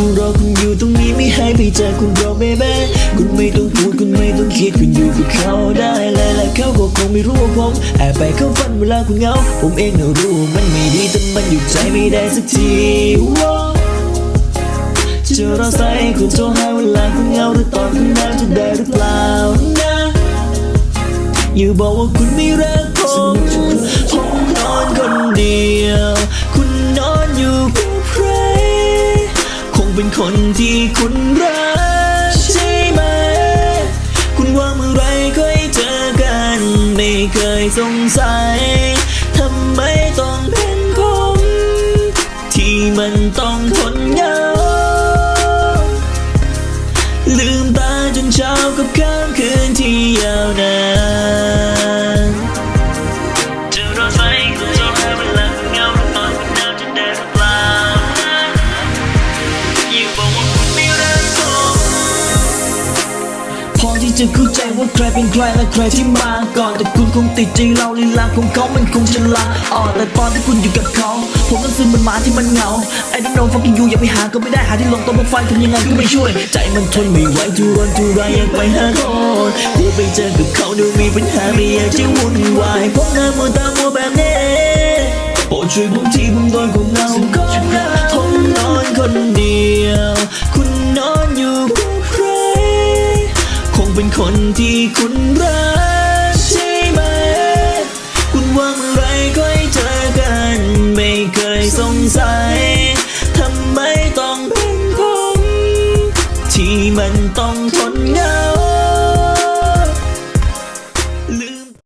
จะรอคุณอยู่ตรงนี้ไม่ให้ไปเจอคุณรอเบเบ้คุณไม่ต้องพูดคุณไม่ต้องคิดคุณอยู่กับเขาได้เลยและเขาก็คงไม่รู้ว่าผมแอบไปเข้าฝันเวลาคุณเหงา ผมเองน่ะรู้มันไม่ดีแต่มันหยุดใจไม่ได้สักทีว้าจะรอสายคุณโทรหาเวลาคุณเหงาหรือตอนคุณหนาวจะได้หรือเปล่านะอย่าบอกว่าคุณไม่รักผมผมนอนคนเดียว คนที่คุณรักใช่ไหม คุณว่าเมื่อไรก็ให้เจอกัน ไม่เคยสงสัยทำไมต้องเป็นผมที่มันต้องทนเหงาลืมตาจนเช้ากับข้ามคืนที่ยาวนาน ที่จะเข้าใจว่าใครเป็นใครและใครที่มาก่อน แต่คุณคงติดใจเราลีลาของเขามันคงฉลาดอ่อนแต่ตอนที่คุณอยู่กับเขาผมนั้นซึมเป็นหมาที่มันเหงาไอ้น้องน้องฟังกินยูอย่าไปหาก็ไม่ได้หาที่ลงตัวพวกไฟทำยังไงก็ไม่ช่วย ใจมันทนไม่ไหวทุรนทุรายอยากไปหาคนกลัวไปเจอกับเขาดี๋ยมีปัญหาไม่อยากจะวุ่นวายพราะหน้ามัวตามัวแบบนี้โปรดช่วยผมทีผมโดนของเงาของเราผมนอนคนเดียว คนคนที่คุณรักใช่ไหม คุณว่าเมื่อไรก็